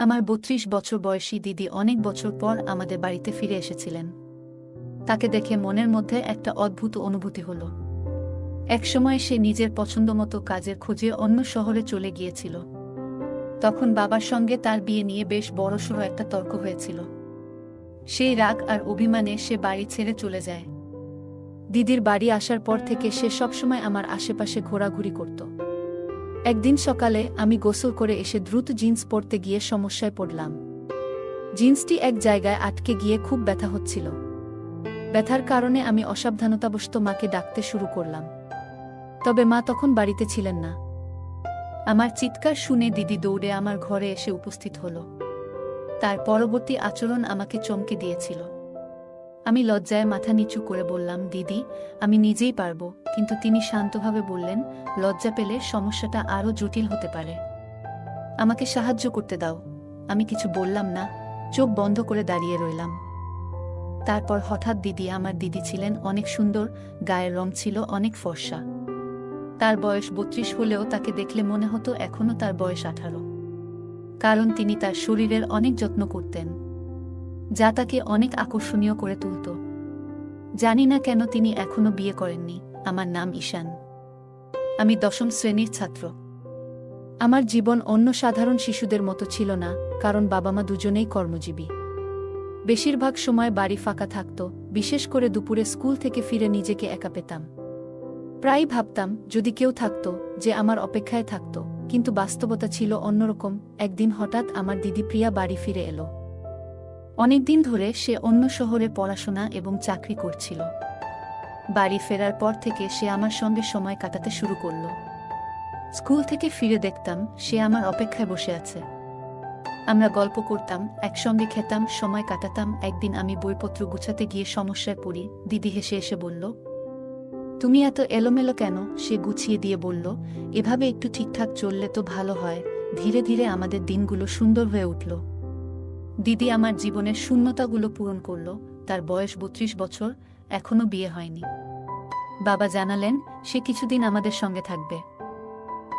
আমার বত্রিশ বছর বয়সী দিদি অনেক বছর পর আমাদের বাড়িতে ফিরে এসেছিলেন। তাকে দেখে মনের মধ্যে একটা অদ্ভুত অনুভূতি হল। একসময় সে নিজের পছন্দমতো কাজের খোঁজে অন্য শহরে চলে গিয়েছিল। তখন বাবার সঙ্গে তার বিয়ে নিয়ে বেশ বড়সড় একটা তর্ক হয়েছিল। সেই রাগ আর অভিমানে সে বাড়ি ছেড়ে চলে যায়। দিদির বাড়ি আসার পর থেকে সে সবসময় আমার আশেপাশে ঘোরাঘুরি করত। একদিন সকালে আমি গোসল করে এসে দ্রুত জিন্স পরতে গিয়ে সমস্যায় পড়লাম। জিন্সটি এক জায়গায় আটকে গিয়ে খুব ব্যথা হচ্ছিল। ব্যথার কারণে আমি অসাবধানতাবশত মাকে ডাকতে শুরু করলাম। তবে মা তখন বাড়িতে ছিলেন না। আমার চিৎকার শুনে দিদি দৌড়ে আমার ঘরে এসে উপস্থিত হল। তার পরবর্তী আচরণ আমাকে চমকে দিয়েছিল। আমি লজ্জায় মাথা নিচু করে বললাম, দিদি, আমি নিজেই পারব। কিন্তু তিনি শান্তভাবে বললেন, লজ্জা পেলে সমস্যাটা আরও জটিল হতে পারে। আমাকে সাহায্য করতে দাও। আমি কিছু বললাম না, চোখ বন্ধ করে দাঁড়িয়ে রইলাম। তারপর হঠাৎ দিদি আমার দিদি ছিলেন, অনেক সুন্দর, গায়ের রং ছিল, অনেক ফর্সা। তার বয়স বত্রিশ হলেও তাকে দেখলে মনে হতো এখনও তার বয়স আঠারো। কারণ তিনি তার শরীরের অনেক যত্ন করতেন। যা তাকে অনেক আকর্ষণীয় করে তুলত। জানি না কেন তিনি এখনও বিয়ে করেননি, আমার নাম ঈশান। আমি দশম শ্রেণির ছাত্র। আমার জীবন অন্য সাধারণ শিশুদের মতো ছিল না, কারণ বাবা মা দুজনেই কর্মজীবী। বেশিরভাগ সময় বাড়ি ফাঁকা থাকত, বিশেষ করে দুপুরে স্কুল থেকে ফিরে নিজেকে একা পেতাম। প্রায় ভাবতাম, যদি কেউ থাকত, যে আমার অপেক্ষায় থাকত, কিন্তু বাস্তবতা ছিল অন্যরকম। একদিন হঠাৎ আমার দিদি প্রিয়া বাড়ি ফিরে এলো। অনেকদিন ধরে সে অন্য শহরে পড়াশোনা এবং চাকরি করছিল। বাড়ি ফেরার পর থেকে সে আমার সঙ্গে সময় কাটাতে শুরু করল। স্কুল থেকে ফিরে দেখতাম সে আমার অপেক্ষায় বসে আছে। আমরা গল্প করতাম, একসঙ্গে খেতাম, সময় কাটাতাম। একদিন আমি বইপত্র গুছাতে গিয়ে সমস্যায় পড়ি। দিদি হেসে এসে বলল, তুমি এত এলোমেলো কেন? সে গুছিয়ে দিয়ে বলল, এভাবে একটু ঠিকঠাক চললে তো ভালো হয়। ধীরে ধীরে আমাদের দিনগুলো সুন্দর হয়ে উঠল। দিদি আমার জীবনের শূন্যতাগুলো পূরণ করল, তার বয়স বত্রিশ বছর এখনও বিয়ে হয়নি। বাবা জানালেন, সে কিছুদিন আমাদের সঙ্গে থাকবে।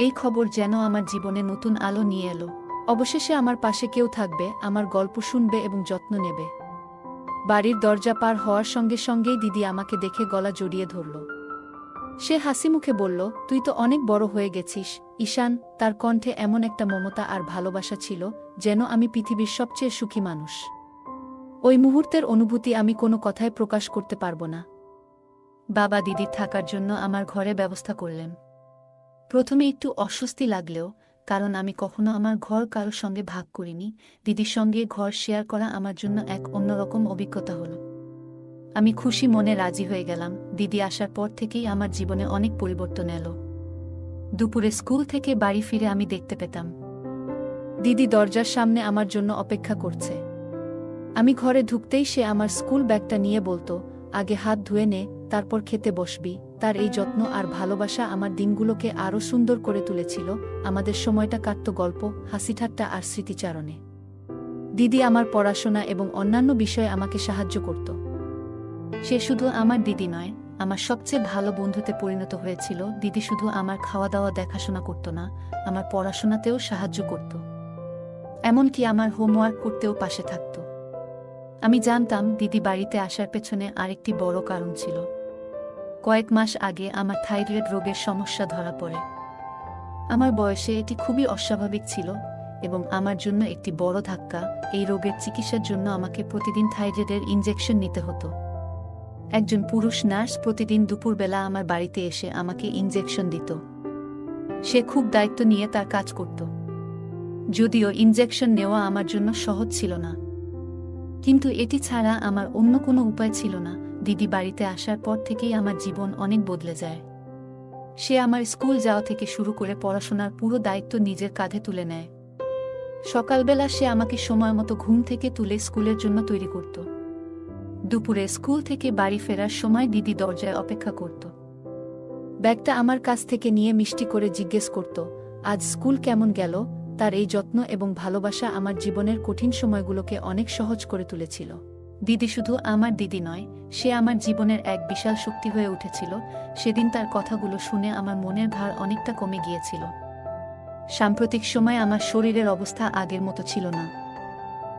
এই খবর যেন আমার জীবনে নতুন আলো নিয়ে এলো। অবশেষে আমার পাশে কেউ থাকবে, আমার গল্প শুনবে এবং যত্ন নেবে। বাড়ির দরজা পার হওয়ার সঙ্গে সঙ্গেই দিদি আমাকে দেখে গলা জড়িয়ে ধরল। সে হাসি মুখে বলল, তুই তো অনেক বড় হয়ে গেছিস। ঈশান, তার কণ্ঠে এমন একটা মমতা আর ভালোবাসা ছিল, যেন আমি পৃথিবীর সবচেয়ে সুখী মানুষ। ওই মুহূর্তের অনুভূতি আমি কোনো কথায় প্রকাশ করতে পারব না। বাবা দিদির থাকার জন্য আমার ঘরে ব্যবস্থা করলেন। প্রথমে একটু অস্বস্তি লাগলেও, কারণ আমি কখনো আমার ঘর কারোর সঙ্গে ভাগ করিনি। দিদির সঙ্গে ঘর শেয়ার করা আমার জন্য এক অন্যরকম অভিজ্ঞতা হলো। আমি খুশি মনে রাজি হয়ে গেলাম। দিদি আসার পর থেকেই আমার জীবনে অনেক পরিবর্তন এলো। দুপুরে স্কুল থেকে বাড়ি ফিরে আমি দেখতে পেতাম। দিদি দরজার সামনে আমার জন্য অপেক্ষা করছে। আমি ঘরে ঢুকতেই সে আমার স্কুল ব্যাগটা নিয়ে বলতো, আগে হাত ধুয়ে নে, তারপর খেতে বসবি। তার এই যত্ন আর ভালোবাসা আমার দিনগুলোকে আরও সুন্দর করে তুলেছিল। আমাদের সময়টা কাটত গল্প হাসিঠাট্টা আর স্মৃতিচারণে। দিদি আমার পড়াশোনা এবং অন্যান্য বিষয়ে আমাকে সাহায্য করত। সে শুধু আমার দিদি নয়, আমার সবচেয়ে ভালো বন্ধুতে পরিণত হয়েছিল। দিদি শুধু আমার খাওয়া দাওয়া দেখাশোনা করত না, আমার পড়াশোনাতেও সাহায্য করত। এমনকি আমার হোমওয়ার্ক করতেও পাশে থাকত। আমি জানতাম দিদি বাড়িতে আসার পেছনে আরেকটি বড় কারণ ছিল। কয়েক মাস আগে আমার থাইরয়েড রোগের সমস্যা ধরা পড়ে। আমার বয়সে এটি খুবই অস্বাভাবিক ছিল এবং আমার জন্য একটি বড় ধাক্কা এই রোগের চিকিৎসার জন্য আমাকে প্রতিদিন থাইরয়েডের ইনজেকশন নিতে হতো। একজন পুরুষ নার্স প্রতিদিন দুপুরবেলা আমার বাড়িতে এসে আমাকে ইনজেকশন দিত। সে খুব দায়িত্ব নিয়ে তার কাজ করত। যদিও ইনজেকশন নেওয়া আমার জন্য সহজ ছিল না। কিন্তু এটি ছাড়া আমার অন্য কোনো উপায় ছিল না। দিদি বাড়িতে আসার পর থেকেই আমার জীবন অনেক বদলে যায়। সে আমার স্কুল যাওয়া থেকে শুরু করে পড়াশোনার পুরো দায়িত্ব নিজের কাঁধে তুলে নেয়। সকালবেলা সে আমাকে সময় মতো ঘুম থেকে তুলে স্কুলের জন্য তৈরি করত। দুপুরে স্কুল থেকে বাড়ি ফেরার সময় দিদি দরজায় অপেক্ষা করত। ব্যাগটা আমার কাছ থেকে নিয়ে মিষ্টি করে জিজ্ঞেস করত, আজ স্কুল কেমন গেল? তার এই যত্ন এবং ভালোবাসা আমার জীবনের কঠিন সময়গুলোকে অনেক সহজ করে তুলেছিল। দিদি শুধু আমার দিদি নয়, সে আমার জীবনের এক বিশাল শক্তি হয়ে উঠেছিল। সেদিন তার কথাগুলো শুনে আমার মনের ভার অনেকটা কমে গিয়েছিল। সাম্প্রতিক সময়ে আমার শরীরের অবস্থা আগের মতো ছিল না।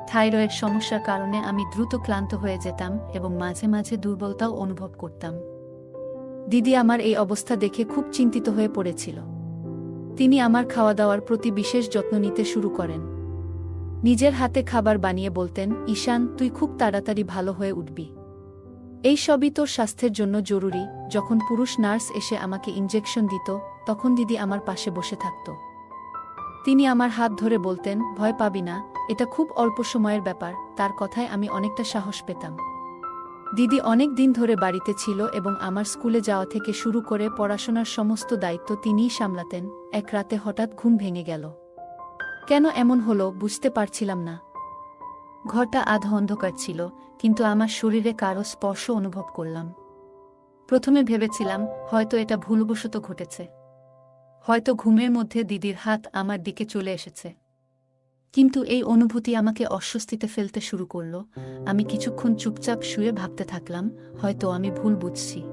থাইরয়েড সমস্যার কারণে আমি দ্রুত ক্লান্ত হয়ে যেতাম এবং মাঝে মাঝে দুর্বলতাও অনুভব করতাম। দিদি আমার এই অবস্থা দেখে খুব চিন্তিত হয়ে পড়েছিল। তিনি আমার খাওয়া দাওয়ার প্রতি বিশেষ যত্ন নিতে শুরু করেন। নিজের হাতে খাবার বানিয়ে বলতেন, ঈশান, তুই খুব তাড়াতাড়ি ভালো হয়ে উঠবি। এই সবই তোর স্বাস্থ্যের জন্য জরুরি। যখন পুরুষ নার্স এসে আমাকে ইঞ্জেকশন দিত, তখন দিদি আমার পাশে বসে থাকত। তিনি আমার হাত ধরে বলতেন, ভয় পাবি না, এটা খুব অল্প সময়ের ব্যাপার, তার কথায় আমি অনেকটা সাহস পেতাম। দিদি অনেক দিন ধরে বাড়িতে ছিল এবং আমার স্কুলে যাওয়া থেকে শুরু করে পড়াশোনার সমস্ত দায়িত্ব তিনিই সামলাতেন, এক রাতে হঠাৎ ঘুম ভেঙে গেল। কেন এমন হলো বুঝতে পারছিলাম না। ঘরটা আধ অন্ধকার ছিল, কিন্তু আমার শরীরে কারও স্পর্শ অনুভব করলাম। প্রথমে ভেবেছিলাম, হয়তো এটা ভুলবশত ঘটেছে। হয়তো ঘুমের মধ্যে দিদির হাত আমার দিকে চলে এসেছে। কিন্তু এই অনুভূতি আমাকে অস্বস্তিতে ফেলতে শুরু করল। আমি কিছুক্ষণ চুপচাপ শুয়ে ভাবতে থাকলাম, হয়তো আমি ভুল বুঝছি।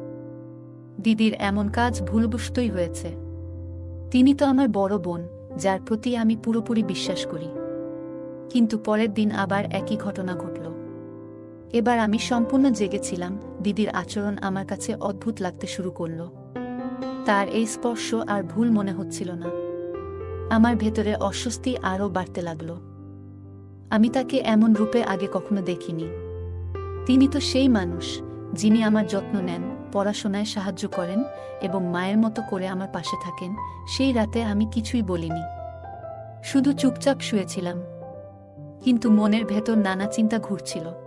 দিদির এমন কাজ ভুলবশতই হয়েছে। তিনি তো আমার বড় বোন, যার প্রতি আমি পুরোপুরি বিশ্বাস করি। কিন্তু পরের দিন আবার একই ঘটনা ঘটল। এবার আমি সম্পূর্ণ জেগেছিলাম, দিদির আচরণ আমার কাছে অদ্ভুত লাগতে শুরু করল। তার এই স্পর্শ আর ভুল মনে হচ্ছিল না। আমার ভেতরে অস্বস্তি আরও বাড়তে লাগল। আমি তাকে এমন রূপে আগে কখনো দেখিনি। তিনি তো সেই মানুষ, যিনি আমার যত্ন নেন, পড়াশোনায় সাহায্য করেন এবং মায়ের মতো করে আমার পাশে থাকেন, সেই রাতে আমি কিছুই বলিনি। শুধু চুপচাপ শুয়েছিলাম। কিন্তু মনের ভেতর নানা চিন্তা ঘুরছিল।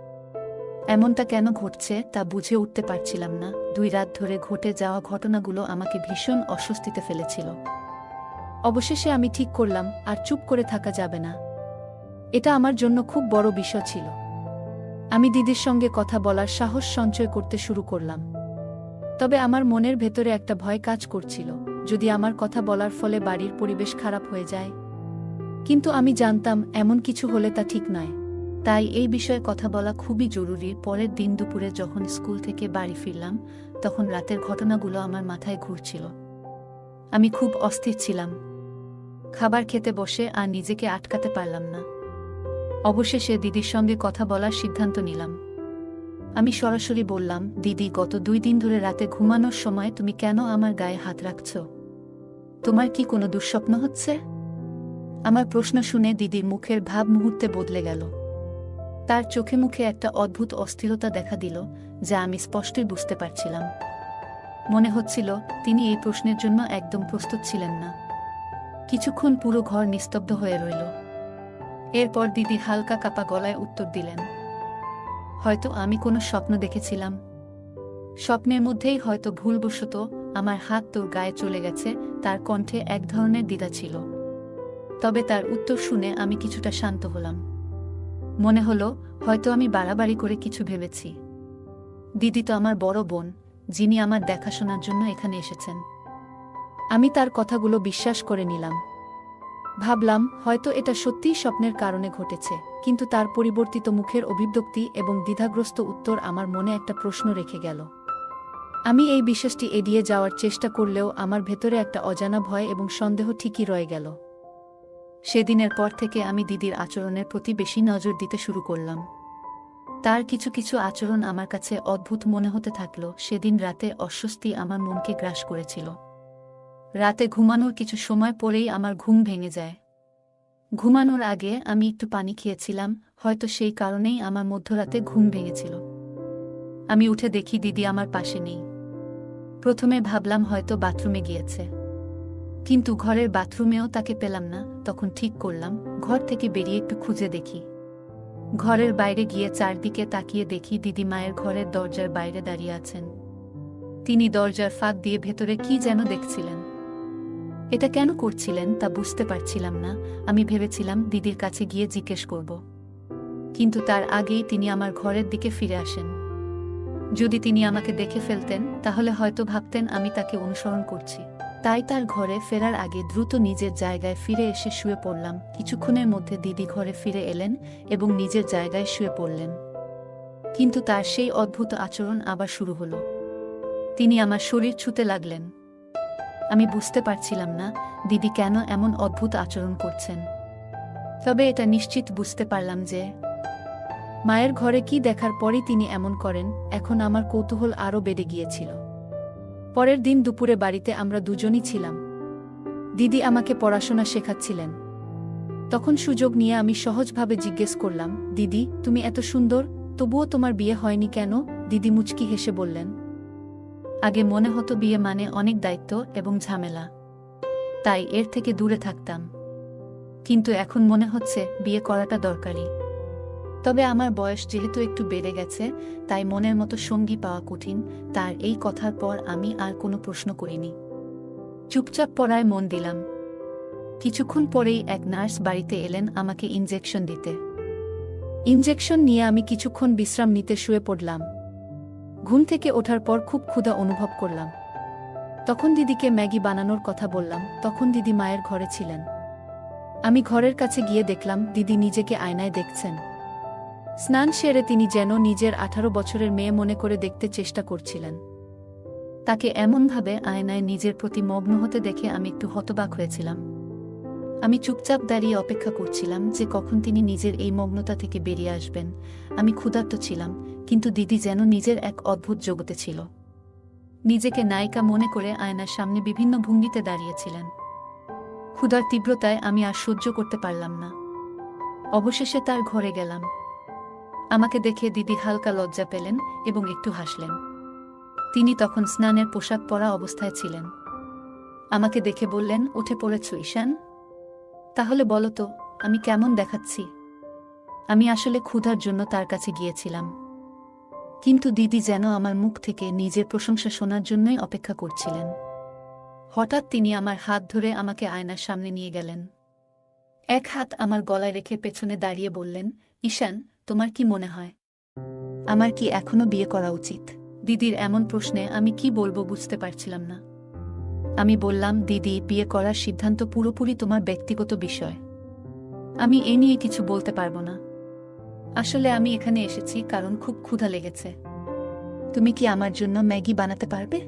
এমনটা কেন ঘটছে তা বুঝে উঠতে পারছিলাম না। দুই রাত ধরে ঘটে যাওয়া ঘটনাগুলো আমাকে ভীষণ অস্বস্তিতে ফেলেছিল। অবশেষে আমি ঠিক করলাম, আর চুপ করে থাকা যাবে না। এটা আমার জন্য খুব বড় বিষয় ছিল। আমি দিদির সঙ্গে কথা বলার সাহস সঞ্চয় করতে শুরু করলাম। তবে আমার মনের ভেতরে একটা ভয় কাজ করছিল, যদি আমার কথা বলার ফলে বাড়ির পরিবেশ খারাপ হয়ে যায়। কিন্তু আমি জানতাম, এমন কিছু হলে তা ঠিক নয়। তাই এই বিষয়ে কথা বলা খুবই জরুরি। পরের দিন দুপুরে যখন স্কুল থেকে বাড়ি ফিরলাম, তখন রাতের ঘটনাগুলো আমার মাথায় ঘুরছিল। আমি খুব অস্থির ছিলাম। খাবার খেতে বসে আর নিজেকে আটকাতে পারলাম না। অবশেষে দিদির সঙ্গে কথা বলার সিদ্ধান্ত নিলাম। আমি সরাসরি বললাম, দিদি, গত দুই দিন ধরে রাতে ঘুমানোর সময় তুমি কেন আমার গায়ে হাত রাখছ? তোমার কি কোনো দুঃস্বপ্ন হচ্ছে? আমার প্রশ্ন শুনে দিদির মুখের ভাব মুহূর্তে বদলে গেল। তার চোখে মুখে একটা অদ্ভুত অস্থিরতা দেখা দিল, যা আমি স্পষ্টই বুঝতে পারছিলাম। মনে হচ্ছিল, তিনি এই প্রশ্নের জন্য একদম প্রস্তুত ছিলেন না। কিছুক্ষণ পুরো ঘর নিস্তব্ধ হয়ে রইল। এরপর দিদি হালকা কাপা গলায় উত্তর দিলেন, হয়তো আমি কোনো স্বপ্ন দেখেছিলাম। স্বপ্নের মধ্যেই হয়তো ভুলবশত আমার হাত তোর গায়ে চলে গেছে, তার কণ্ঠে এক ধরনের দ্বিধা ছিল। তবে তার উত্তর শুনে আমি কিছুটা শান্ত হলাম। মনে হলো, হয়তো আমি বাড়াবাড়ি করে কিছু ভেবেছি। দিদি তো আমার বড় বোন, যিনি আমার দেখাশোনার জন্য এখানে এসেছেন। আমি তার কথাগুলো বিশ্বাস করে নিলাম। ভাবলাম, হয়তো এটা সত্যিই স্বপ্নের কারণে ঘটেছে, কিন্তু তার পরিবর্তিত মুখের অভিব্যক্তি এবং দ্বিধাগ্রস্ত উত্তর আমার মনে একটা প্রশ্ন রেখে গেল। আমি এই বিশ্বাসটি এড়িয়ে যাওয়ার চেষ্টা করলেও আমার ভেতরে একটা অজানা ভয় এবং সন্দেহ ঠিকই রয়ে গেল। সেদিনের পর থেকে আমি দিদির আচরণের প্রতি বেশি নজর দিতে শুরু করলাম। তার কিছু কিছু আচরণ আমার কাছে অদ্ভুত মনে হতে থাকল, সেদিন রাতে অস্বস্তি আমার মনকে গ্রাস করেছিল। রাতে ঘুমানোর কিছু সময় পরেই আমার ঘুম ভেঙে যায়। ঘুমানোর আগে আমি একটু পানি খেয়েছিলাম, হয়তো সেই কারণেই আমার মধ্যরাতে ঘুম ভেঙেছিল। আমি উঠে দেখি দিদি আমার পাশে নেই। প্রথমে ভাবলাম হয়তো বাথরুমে গিয়েছে। কিন্তু ঘরের বাথরুমেও তাকে পেলাম না, তখন ঠিক করলাম, ঘর থেকে বেরিয়ে একটু খুঁজে দেখি। ঘরের বাইরে গিয়ে চারদিকে তাকিয়ে দেখি দিদি মায়ের ঘরের দরজার বাইরে দাঁড়িয়ে আছেন। তিনি দরজার ফাঁক দিয়ে ভেতরে কি যেন দেখছিলেন। এটা কেন করছিলেন তা বুঝতে পারছিলাম না, আমি ভেবেছিলাম দিদির কাছে গিয়ে জিজ্ঞেস করব। কিন্তু তার আগেই তিনি আমার ঘরের দিকে ফিরে আসেন। যদি তিনি আমাকে দেখে ফেলতেন, তাহলে হয়তো ভাবতেন আমি তাকে অনুসরণ করছি। তাই তার ঘরে ফেরার আগে দ্রুত নিজের জায়গায় ফিরে এসে শুয়ে পড়লাম। কিছুক্ষণের মধ্যে দিদি ঘরে ফিরে এলেন এবং নিজের জায়গায় শুয়ে পড়লেন। কিন্তু তার সেই অদ্ভুত আচরণ আবার শুরু হলো। তিনি আমার শরীর ছুতে লাগলেন। আমি বুঝতে পারছিলাম না দিদি কেন এমন অদ্ভুত আচরণ করছেন। তবে এটা নিশ্চিত বুঝতে পারলাম যে মায়ের ঘরে কি দেখার পরই তিনি এমন করেন, এখন আমার কৌতূহল আরও বেড়ে গিয়েছিল। পরের দিন দুপুরে বাড়িতে আমরা দুজনই ছিলাম। দিদি আমাকে পড়াশোনা শেখাচ্ছিলেন। তখন সুযোগ নিয়ে আমি সহজভাবে জিজ্ঞেস করলাম, দিদি, তুমি এত সুন্দর, তবুও তোমার বিয়ে হয়নি কেন? দিদি মুচকি হেসে বললেন, আগে মনে হতো বিয়ে মানে অনেক দায়িত্ব এবং ঝামেলা। তাই এর থেকে দূরে থাকতাম। কিন্তু এখন মনে হচ্ছে বিয়ে করাটা দরকারি। তবে আমার বয়স যেহেতু একটু বেড়ে গেছে, তাই মনের মতো সঙ্গী পাওয়া কঠিন, তার এই কথার পর আমি আর কোনো প্রশ্ন করিনি। চুপচাপ পড়ায় মন দিলাম। কিছুক্ষণ পরেই এক নার্স বাড়িতে এলেন আমাকে ইনজেকশন দিতে। ইনজেকশন নিয়ে আমি কিছুক্ষণ বিশ্রাম নিতে শুয়ে পড়লাম। ঘুম থেকে ওঠার পর খুব ক্ষুধা অনুভব করলাম। তখন দিদিকে ম্যাগি বানানোর কথা বললাম, তখন দিদি মায়ের ঘরে ছিলেন। আমি ঘরের কাছে গিয়ে দেখলাম, দিদি নিজেকে আয়নায় দেখছেন। স্নান সেরে তিনি যেন নিজের আঠারো বছরের মেয়ে মনে করে দেখতে চেষ্টা করছিলেন। তাকে এমনভাবে আয়নায় নিজের প্রতি মগ্ন হতে দেখে আমি একটু হতবাক হয়েছিলাম। আমি চুপচাপ দাঁড়িয়ে অপেক্ষা করছিলাম যে কখন তিনি নিজের এই মগ্নতা থেকে বেরিয়ে আসবেন। আমি ক্ষুধার্ত ছিলাম, কিন্তু দিদি যেন নিজের এক অদ্ভুত জগতে ছিল। নিজেকে নায়িকা মনে করে আয়নার সামনে বিভিন্ন ভঙ্গিতে দাঁড়িয়েছিলেন। ক্ষুধার তীব্রতায় আমি আর সহ্য করতে পারলাম না। অবশেষে তার ঘরে গেলাম। আমাকে দেখে দিদি হালকা লজ্জা পেলেন এবং একটু হাসলেন। তিনি তখন স্নানের পোশাক পরা অবস্থায় ছিলেন। আমাকে দেখে বললেন, উঠে পড়েছ ঈশান? তাহলে বলো তো, আমি কেমন দেখাচ্ছি? আমি আসলে ক্ষুধার জন্য তার কাছে গিয়েছিলাম। কিন্তু দিদি যেন আমার মুখ থেকে নিজের প্রশংসা শোনার জন্যই অপেক্ষা করছিলেন। হঠাৎ তিনি আমার হাত ধরে আমাকে আয়নার সামনে নিয়ে গেলেন। এক হাত আমার গলায় রেখে পেছনে দাঁড়িয়ে বললেন, ঈশান তোমার কি মনে হয়? আমার কি এখনও বিয়ে করা উচিত? দিদির এমন প্রশ্নে আমি কি বলব বুঝতে পারছিলাম না। আমি বললাম, দিদি, বিয়ে করার সিদ্ধান্ত পুরোপুরি তোমার ব্যক্তিগত বিষয়। আমি এ নিয়ে কিছু বলতে পারব না। আসলে আমি এখানে এসেছি কারণ খুব ক্ষুধা লেগেছে। তুমি কি আমার জন্য ম্যাগি বানাতে পারবে?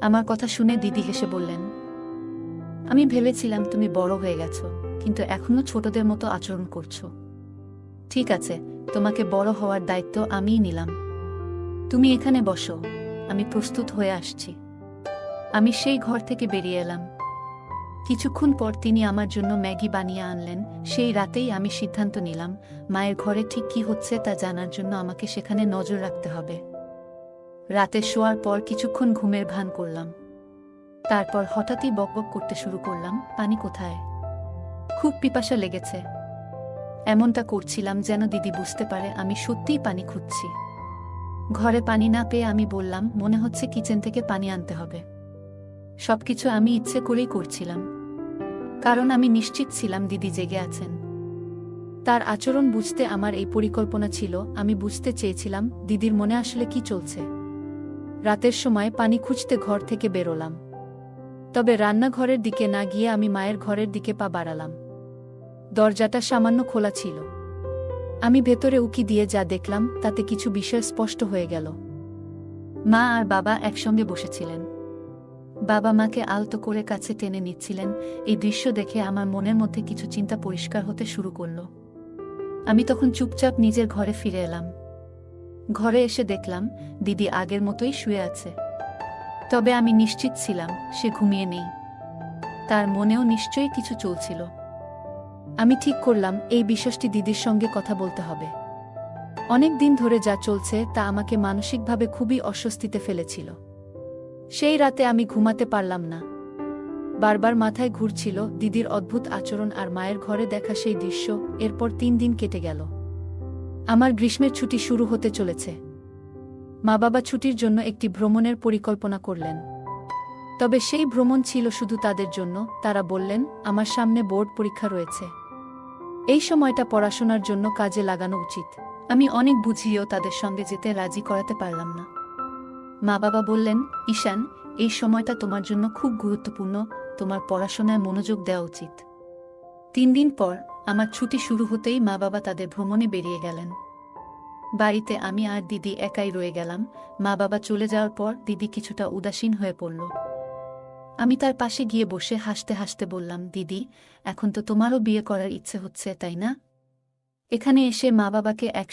আমার কথা শুনে দিদি হেসে বললেন, আমি ভেবেছিলাম তুমি বড় হয়ে গেছো, কিন্তু এখনও ছোটদের মতো আচরণ করছ। ঠিক আছে, তোমাকে বড় হওয়ার দায়িত্ব আমিই নিলাম। তুমি এখানে বসো, আমি প্রস্তুত হয়ে আসছি। আমি সেই ঘর থেকে বেরিয়ে এলাম। কিছুক্ষণ পর তিনি আমার জন্য ম্যাগি বানিয়ে আনলেন, সেই রাতেই আমি সিদ্ধান্ত নিলাম, মায়ের ঘরে ঠিক কি হচ্ছে তা জানার জন্য আমাকে সেখানে নজর রাখতে হবে। রাতে শোয়ার পর কিছুক্ষণ ঘুমের ভান করলাম। তারপর হঠাৎই বকবক করতে শুরু করলাম, পানি কোথায়? খুব পিপাসা লেগেছে। এমনটা করছিলাম যেন দিদি বুঝতে পারে আমি সত্যিই পানি খুঁজছি। ঘরে পানি না পেয়ে আমি বললাম, মনে হচ্ছে কিচেন থেকে পানি আনতে হবে। সবকিছু আমি ইচ্ছে করেই করছিলাম। কারণ আমি নিশ্চিত ছিলাম দিদি জেগে আছেন। তার আচরণ বুঝতে আমার এই পরিকল্পনা ছিল, আমি বুঝতে চেয়েছিলাম, দিদির মনে আসলে কি চলছে। রাতের সময় পানি খুঁজতে ঘর থেকে বেরোলাম। তবে রান্নাঘরের দিকে না গিয়ে আমি মায়ের ঘরের দিকে পা বাড়ালাম। দরজাটা সামান্য খোলা ছিল। আমি ভেতরে উকি দিয়ে যা দেখলাম, তাতে কিছু বিষয় স্পষ্ট হয়ে গেল। মা আর বাবা একসঙ্গে বসেছিলেন। বাবা মাকে আলতো করে কাছে টেনে নিচ্ছিলেন। এই দৃশ্য দেখে আমার মনের মধ্যে কিছু চিন্তা পরিষ্কার হতে শুরু করল। আমি তখন চুপচাপ নিজের ঘরে ফিরে এলাম। ঘরে এসে দেখলাম, দিদি আগের মতোই শুয়ে আছে। তবে আমি নিশ্চিত ছিলাম, সে ঘুমিয়ে নেই। তার মনেও নিশ্চয়ই কিছু চলছিল। আমি ঠিক করলাম, এই বিষয়টি দিদির সঙ্গে কথা বলতে হবে। অনেক দিন ধরে যা চলছে তা আমাকে মানসিকভাবে খুবই অস্বস্তিতে ফেলেছিল। সেই রাতে আমি ঘুমাতে পারলাম না। বারবার মাথায় ঘুরছিল দিদির অদ্ভুত আচরণ আর মায়ের ঘরে দেখা সেই দৃশ্য, এরপর তিন দিন কেটে গেল। আমার গ্রীষ্মের ছুটি শুরু হতে চলেছে। মা বাবা ছুটির জন্য একটি ভ্রমণের পরিকল্পনা করলেন। তবে সেই ভ্রমণ ছিল শুধু তাদের জন্য, তারা বললেন, আমার সামনে বোর্ড পরীক্ষা রয়েছে। এই সময়টা পড়াশোনার জন্য কাজে লাগানো উচিত। আমি অনেক বুঝিয়েও তাদের সঙ্গে যেতে রাজি করাতে পারলাম না। মা বাবা বললেন, ঈশান, এই সময়টা তোমার জন্য খুব গুরুত্বপূর্ণ। তোমার পড়াশোনায় মনোযোগ দেওয়া উচিত। তিন দিন পর আমার ছুটি শুরু হতেই মা বাবা তাদের ভ্রমণে বেরিয়ে গেলেন। বাড়িতে আমি আর দিদি একাই রয়ে গেলাম। মা বাবা চলে যাওয়ার পর দিদি কিছুটা উদাসীন হয়ে পড়ল। আমি তার পাশে গিয়ে বসে হাসতে হাসতে বললাম, দিদি, এখন তো তোমারও বিয়ে করার ইচ্ছে হচ্ছে, তাই না? এখানে এসে মা বাবাকে এক